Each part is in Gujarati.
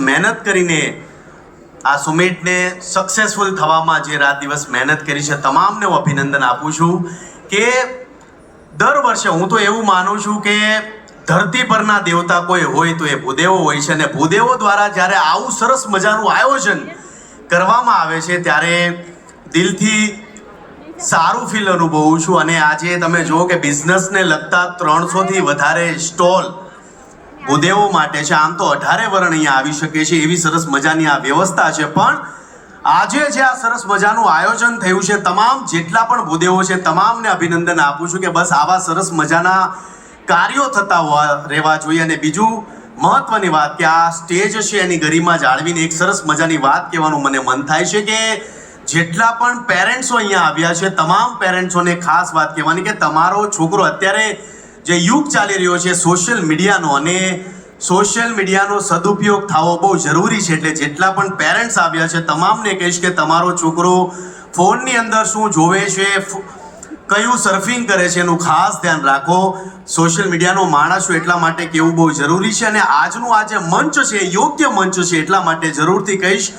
મહેનત કરીને આ સુમિટને સક્સેસફુલ થવામાં જે રાત દિવસ મહેનત કરી છે, તમામને હું અભિનંદન આપું છું કે દર વર્ષે હું તો એવું માનું છું કે ધરતી પરના દેવતા કોઈ હોય તો એ ભૂદેવો હોય છે અને ભૂદેવો દ્વારા જ્યારે આવું સરસ મજાનું આયોજન કરવામાં આવે છે, ત્યારે દિલથી સારું ફીલ અનુભવું છું. અને આજે તમે જુઓ કે બિઝનેસને લગતા ત્રણસોથી વધારે સ્ટોલ ભૂદેવો માટે છે. આમ તો અઢારે વર્ણ અહીંયા આવી શકે છે. એવી સરસ મજાની આ વ્યવસ્થા છે. પણ આજે જે આ સરસ મજાનું આયોજન થયું છે, તમામ જેટલા પણ ભૂદેવો છે, તમામને અભિનંદન આપું છું કે બસ આવા સરસ મજાના કાર્યો થતા હોવા રહેવા જોઈએ. અને બીજું મહત્વની વાત કે આ સ્ટેજ છે, એની ગરિમા જાળવીને એક સરસ મજાની વાત કહેવાનું મને મન થાય છે કે જેટલા પણ પેરેન્ટ્સો અહીંયા આવ્યા છે, તમામ પેરેન્ટ્સોને ખાસ વાત કહેવાની કે તમારો છોકરો અત્યારે જે યુગ ચાલી રહ્યો છે સોશિયલ મીડિયાનો અને સોશિયલ મીડિયાનો સદુપયોગ થવો બહુ જરૂરી છે એટલે જેટલા પણ પેરેન્ટ્સ આવ્યા છે, તમામને કહીશ કે તમારો છોકરો ફોનની અંદર શું જોવે છે કયું સર્ફિંગ કરે છે એનું ખાસ ધ્યાન રાખો. સોશિયલ મીડિયાનો માણસ એટલા માટે કેવું બહુ જરૂરી છે અને આજનું આ જે મંચ છે યોગ્ય મંચ છે એટલા માટે જરૂરથી કહીશ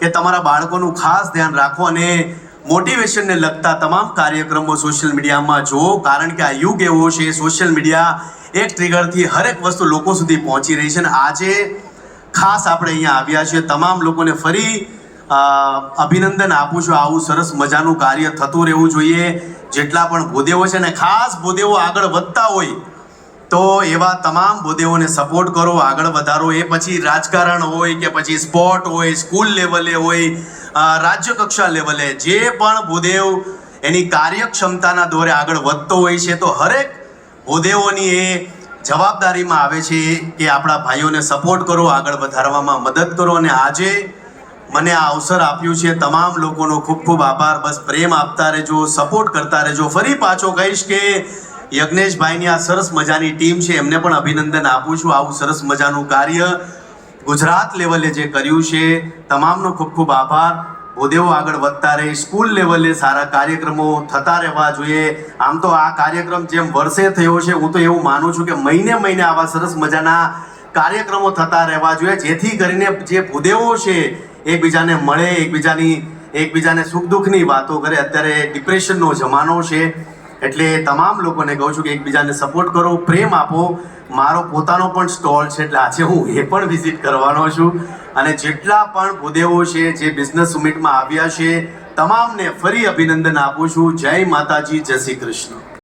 કે તમારા બાળકોનું ખાસ ધ્યાન રાખો અને મોટિવેશનને લગતા તમામ કાર્યક્રમો સોશિયલ મીડિયામાં જુઓ. કારણ કે આ યુગ એવો છે, સોશિયલ મીડિયા એક ટ્રિગરથી હરેક વસ્તુ લોકો સુધી પહોંચી રહી છે અને આજે ખાસ આપણે અહીંયા આવ્યા છીએ. તમામ લોકોને ફરી અભિનંદન આપું છું. આવું સરસ મજાનું કાર્ય થતું રહેવું જોઈએ. જેટલા પણ ભૂદેવો છે અને ખાસ ભૂદેવો આગળ વધતા હોય, તો એવા તમામ ભૂદેવોને સપોર્ટ કરો, આગળ વધારો. એ પછી રાજકારણ હોય કે પછી સ્પોર્ટ હોય સ્કૂલ લેવલે હોય રાજ્ય કક્ષા લેવલે જે પણ ભૂદેવ એની કાર્યક્ષમતાના દોરે આગળ વધતો હોય છે, તો હરેક ભૂદેવોની એ જવાબદારીમાં આવે છે કે આપણા ભાઈઓને સપોર્ટ કરો, આગળ વધારવામાં મદદ કરો. અને આજે મને આ અવસર આપ્યું છે. તમામ લોકોનો ખૂબ ખૂબ આભાર. બસ પ્રેમ આપતા રહેજો સપોર્ટ કરતા રહેજો. ફરી પાછો કહીશ કે યજ્ઞેશભાઈની આ સરસ મજાની ટીમ છે. એમને પણ અભિનંદન આપું છું. આવું સરસ મજાનું કાર્ય ગુજરાત લેવલે જે કર્યું છે, તમામનો ખૂબ ખૂબ આભાર. ભૂદેવો આગળ વધતા રહે, સ્કૂલ લેવલે સારા કાર્યક્રમો થતા રહેવા જોઈએ. આમ તો આ કાર્યક્રમ જેમ વર્ષે થયો છે, હું તો એવું માનું છું કે મહિને મહિને આવા સરસ મજાના કાર્યક્રમો થતા રહેવા જોઈએ, જેથી કરીને જે ભૂદેવો છે, એકબીજાને મળે, એકબીજાની, એકબીજાને સુખ દુઃખની વાતો કરે. અત્યારે ડિપ્રેશનનો જમાનો છે. એટલે તમામ લોકોને કહું છું કે એકબીજાને સપોર્ટ કરો, પ્રેમ આપો. મારો પોતાનો પણ સ્ટોલ છે, એટલે આજે હું એ પણ વિઝિટ કરવાનો છું. અને જેટલા પણ ભૂદેવો છે, જે બિઝનેસ સુમિટમાં આવ્યા છે, તમામને ફરી અભિનંદન આપું છું. જય માતાજી, જય શ્રી કૃષ્ણ.